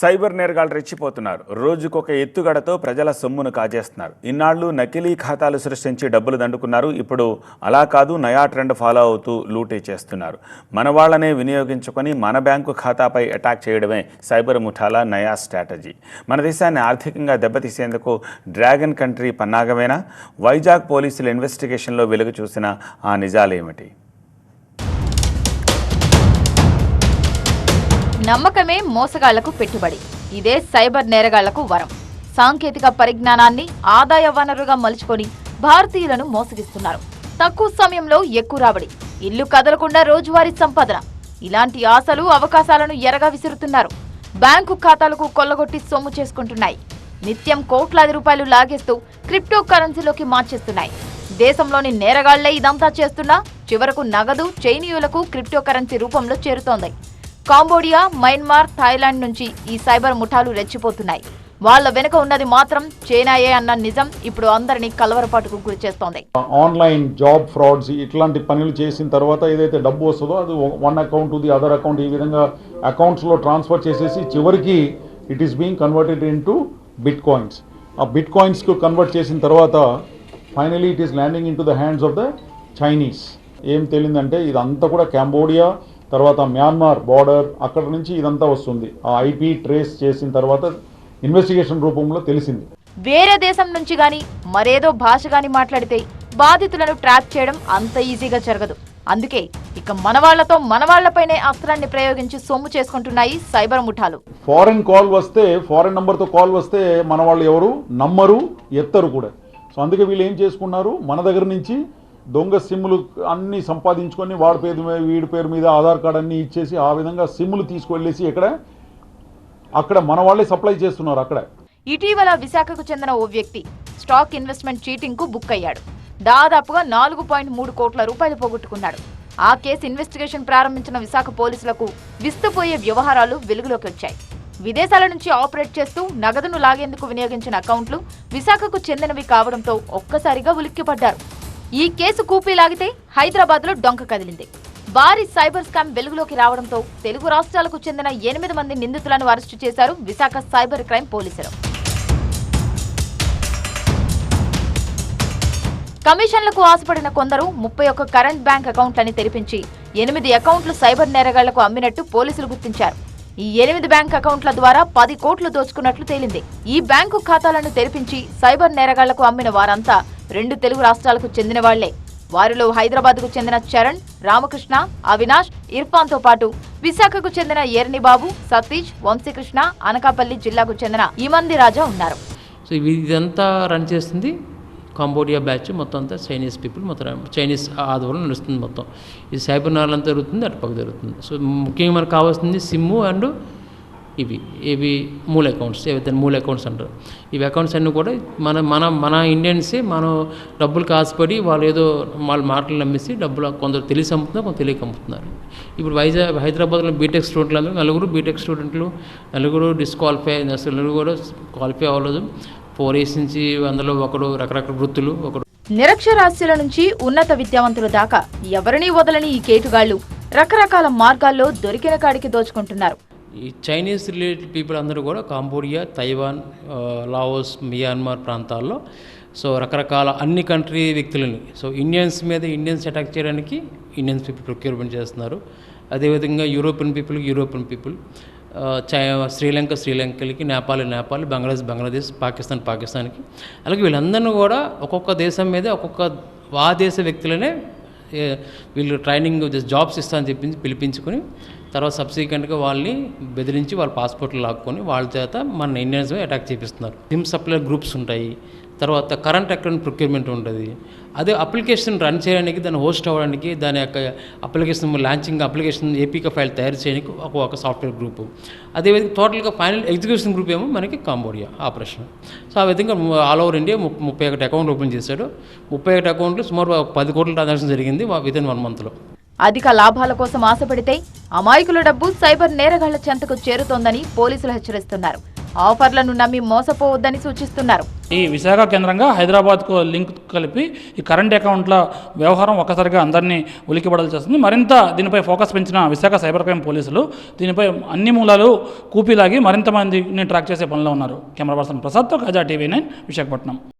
Cyber నేరగాళ్ళు రెచ్చిపోతున్నారు. రోజుకొక ఎత్తుగడతో ప్రజల సొమ్మును కాజేస్తున్నారు. ఇన్నాళ్ళు నకిలీ ఖాతాలు సృష్టించి డబ్బులు దండుకున్నారు. ఇప్పుడు అలా కాదు నయా ట్రెండ్ ఫాలో అవుతూ లూటీ చేస్తున్నారు. మన వాళ్ళనే వినియోగించుకొని మన బ్యాంకు ఖాతాపై అటాక్ చేయడమే సైబర్ ముఠాల నయా స్ట్రాటజీ. మన దేశాన్ని ఆర్థికంగా దెబ్బతీసేందుకు డ్రాగన్ కంట్రీ పన్నాగమేనా? వైజాగ్ పోలీసుల ఇన్వెస్టిగేషన్లో వెలుగు చూసిన ఆ నిజాలేమిటి? నమ్మకమే మోసగాళ్ళకు పెట్టుబడి. ఇదే సైబర్ నేరగాళ్ళకు వరం. సాంకేతిక పరిజ్ఞానాన్ని ఆదాయ వనరుగా మలుచుకొని భారతీయులను మోసగిస్తున్నారు. తక్కువ సమయంలో ఎక్కువ రాబడి ఇల్లు కదలకుండా రోజువారీ సంపాదన. ఇలాంటి ఆశలు అవకాశాలను ఎరగా విసురుతున్నారు. బ్యాంకు ఖాతాలకు కొల్లగొట్టి సొమ్ము చేసుకుంటున్నాయి. నిత్యం కోట్లాది రూపాయలు లాగేస్తూ క్రిప్టో కరెన్సీలోకి మార్చేస్తున్నాయి. దేశంలోని నేరగాళ్ళే ఇదంతా చేస్తున్నా చివరకు నగదు చైనీయులకు క్రిప్టో కరెన్సీ రూపంలో చేరుతోంది. కాంబోడియా మయన్మార్ థాయిలాండ్ నుంచి ఈ సైబర్ ముఠాలు రెచ్చిపోతున్నాయి. వాళ్ళ వెనుక ఉన్నది మాత్రం చైనాయే అన్న నిజం ఇప్పుడు అందరినీ కలవరపాటుకు గురి చేస్తోంది. ఆన్లైన్ జాబ్ ఫ్రాడ్స్ ఇట్లాంటి పనులు చేసిన తర్వాత ఏదైతే డబ్బు వస్తుందో అది one account the other account ఈ విధంగా అకౌంట్స్లో ట్రాన్స్ఫర్ చేసేసి చివరికి it is being converted into bitcoins ఆ బిట్ కాయిన్స్కు కన్వర్ట్ చేసిన తర్వాత finally it is landing into the hands of the Chinese ఏం తేలిందంటే ఇదంతా కూడా కాంబోడియా తర్వాత మ్యాన్మార్ బార్డర్ అక్కడ నుంచి ఇదంతా వస్తుంది. ఆ ఐపీ ట్రేస్ చేసిన తర్వాత ఇన్వెస్టిగేషన్ రూపంలో తెలిసింది. వేరే దేశం నుంచి గాని మరేదో భాష గాని మాట్లాడితే బాధితులను ట్రాప్ చేయడం అంత ఈజీగా జరగదు. అందుకే ఇక మనవాళ్ళతో మనవాళ్ళపైనే అస్త్రాన్ని ప్రయోగించి సొమ్ము చేసుకుంటున్నాయి సైబర్ ముఠాలు. ఫారెన్ కాల్ వస్తే ఫారెన్ నెంబర్తో కాల్ వస్తే మన వాళ్ళు ఎవరు? నమ్మరు ఎత్తరు కూడా. సో అందుకే వీళ్ళు ఏం చేసుకున్నారు? మన దగ్గర నుంచి దొంగ సిమ్ములు అన్ని సంపాదించుకొని వాడి పేరు మీద వీడి పేరు మీద ఆధార్ కార్డ్ అన్ని ఇచ్చేసి ఆ విధంగా సిమ్లు తీసుకువెళ్ళేసి ఇక్కడ అక్కడ మన వాళ్ళే సప్లై చేస్తున్నారు అక్కడ. ఇటీవల విశాఖకు చెందిన ఓ వ్యక్తి స్టాక్ ఇన్వెస్ట్మెంట్ చీటింగ్కు బుక్ అయ్యాడు. దాదాపుగా నాలుగు పాయింట్ మూడు కోట్ల రూపాయలు పోగొట్టుకున్నాడు. ఆ కేసు ఇన్వెస్టిగేషన్ ప్రారంభించిన విశాఖ పోలీసులకు విస్తుపోయే వ్యవహారాలు వెలుగులోకి వచ్చాయి. విదేశాల నుంచి ఆపరేట్ చేస్తూ నగదును లాగేందుకు వినియోగించిన అకౌంట్లు విశాఖకు చెందినవి కావడంతో ఒక్కసారిగా ఉలిక్కిపడ్డారు. ఈ కేసు కూపీ లాగితే హైదరాబాద్లో డొంక కదిలింది. భారీ సైబర్ స్కామ్ వెలుగులోకి రావడంతో తెలుగు రాష్ట్రాలకు చెందిన ఎనిమిది మంది నిందితులను అరెస్టు చేశారు విశాఖ సైబర్ క్రైమ్ పోలీసులు. కమిషన్లకు ఆశపడిన కొందరు ముప్పై ఒక్క కరెంట్ బ్యాంక్ అకౌంట్లని తెరిపించి ఎనిమిది అకౌంట్లు సైబర్ నేరగాళ్ళకు అమ్మినట్టు పోలీసులు గుర్తించారు. ఈ ఎనిమిది బ్యాంక్ అకౌంట్ల ద్వారా పది కోట్లు దోచుకున్నట్లు తేలింది. ఈ బ్యాంకు ఖాతాలను తెరిపించి సైబర్ నేరగాళ్ళకు అమ్మిన వారంతా రెండు తెలుగు రాష్ట్రాలకు చెందిన వాళ్ళే. వారిలో హైదరాబాద్కు చెందిన చరణ్ రామకృష్ణ అవినాష్ ఇర్ఫాన్తో పాటు విశాఖకు చెందిన ఏర్నిబాబు సతీష్ వంశీకృష్ణ అనకాపల్లి జిల్లాకు చెందిన ఇమంది రాజా ఉన్నారు. సో ఇదంతా రన్ చేస్తుంది కాంబోడియా బ్యాచ్ మొత్తం అంతా చైనీస్ పీపుల్ మొత్తం చైనీస్ ఆధ్వర్యంలో నడుస్తుంది మొత్తం. ఇది సైబర్ నాలంతా జరుగుతుంది అటుపక్క జరుగుతుంది. సో ముఖ్యంగా మనకు కావాల్సింది సిమ్ము అండ్ ఇవి ఇవి మూల అకౌంట్స్ ఏవైతే మూల అకౌంట్స్ అంటారు. ఇవి అకౌంట్స్ అన్నీ కూడా మన మన మన ఇండియన్సే మనం డబ్బులు కాసుపడి వాళ్ళు ఏదో వాళ్ళ మాటలు నమ్మేసి డబ్బులు కొందరు తెలిసి అమ్ముతున్నారు కొంత తెలియక అమ్ముతున్నారు. ఇప్పుడు వైజాగ్ హైదరాబాద్లో బీటెక్ స్టూడెంట్లు అందరూ నలుగురు బీటెక్ స్టూడెంట్లు నలుగురు డిస్క్వాలిఫై అసలు నలుగురు కూడా క్వాలిఫై అవ్వలేదు. ఫోర్ ఇయర్స్ నుంచి అందులో ఒకడు రకరకాల వృత్తులు ఒకడు నిరక్షరాస్యుల నుంచి ఉన్నత విద్యావంతుల దాకా ఎవరినీ వదలని ఈ కేటుగాళ్ళు రకరకాల మార్గాల్లో దొరికిన కాడికి దోచుకుంటున్నారు. ఈ చైనీస్ రిలేటెడ్ పీపుల్ అందరూ కూడా కాంబోడియా తైవాన్ లావోస్ మియాన్మార్ ప్రాంతాల్లో సో రకరకాల అన్ని కంట్రీ వ్యక్తులని సో ఇండియన్స్ మీద ఇండియన్స్ అటాక్ చేయడానికి ఇండియన్స్ పీపుల్ ప్రొక్యూర్మెంట్ చేస్తున్నారు. అదేవిధంగా యూరోపియన్ పీపుల్ యూరోపియన్ పీపుల్ చై శ్రీలంక శ్రీలంకలకి నేపాల్ నేపాల్ బంగ్లాదేశ్ బంగ్లాదేశ్ పాకిస్తాన్ పాకిస్తాన్కి అలాగే వీళ్ళందరినీ కూడా ఒక్కొక్క దేశం మీద ఒక్కొక్క ఆ దేశ వ్యక్తులనే వీళ్ళు ట్రైనింగ్ జాబ్స్ ఇస్తా అని చెప్పించి పిలిపించుకొని తర్వాత సబ్సిక్వెంట్గా వాళ్ళని బెదిరించి వాళ్ళ పాస్పోర్ట్లు లాక్కొని వాళ్ళ చేత మన ఇండియన్స్ అటాక్ చేపిస్తున్నారు. సిమ్ సప్లై గ్రూప్స్ ఉంటాయి. తర్వాత కరెంట్ అకౌంట్ ప్రొక్యూర్మెంట్ ఉంటుంది. అదే అప్లికేషన్ రన్ చేయడానికి దాన్ని హోస్ట్ అవ్వడానికి దాని యొక్క application launching application APK file తయారు చేయడానికి ఒక ఒక సాఫ్ట్వేర్ గ్రూప్ అదేవిధంగా టోటల్గా ఫైనల్ ఎగ్జిక్యూషన్ గ్రూప్ ఏమో మనకి కాంబోడియా ఆపరేషన్ సో ఆ విధంగా ఆల్ ఓవర్ ఇండియా ముప్పై ఒకటి అకౌంట్ ఓపెన్ చేశాడు. ముప్పై ఒకటి అకౌంట్లు సుమారు పది కోట్ల ట్రాన్సాక్షన్ జరిగింది విత్ ఇన్ వన్ మంత్లో అధిక లాభాల కోసం ఆశపడితే అమాయకుల డబ్బు సైబర్ నేరగాళ్ళ చెంతకు చేరుతోందని పోలీసులు హెచ్చరిస్తున్నారు. ఆఫర్లను నమ్మి మోసపోవద్దని సూచిస్తున్నారు. ఈ విశాఖ కేంద్రంగా హైదరాబాద్కు లింక్ కలిపి ఈ కరెంట్ అకౌంట్ల వ్యవహారం ఒక్కసారిగా అందరినీ ఉలికిబడలు చేస్తుంది. మరింత దీనిపై ఫోకస్ పెంచిన విశాఖ సైబర్ క్రైమ్ పోలీసులు దీనిపై అన్ని మూలాలు కూపీలాగి మరింత మందిని ట్రాక్ చేసే పనిలో ఉన్నారు. కెమెరా పర్సన్ ప్రసాద్తో గజా టీవీ నైన్ విశాఖపట్నం.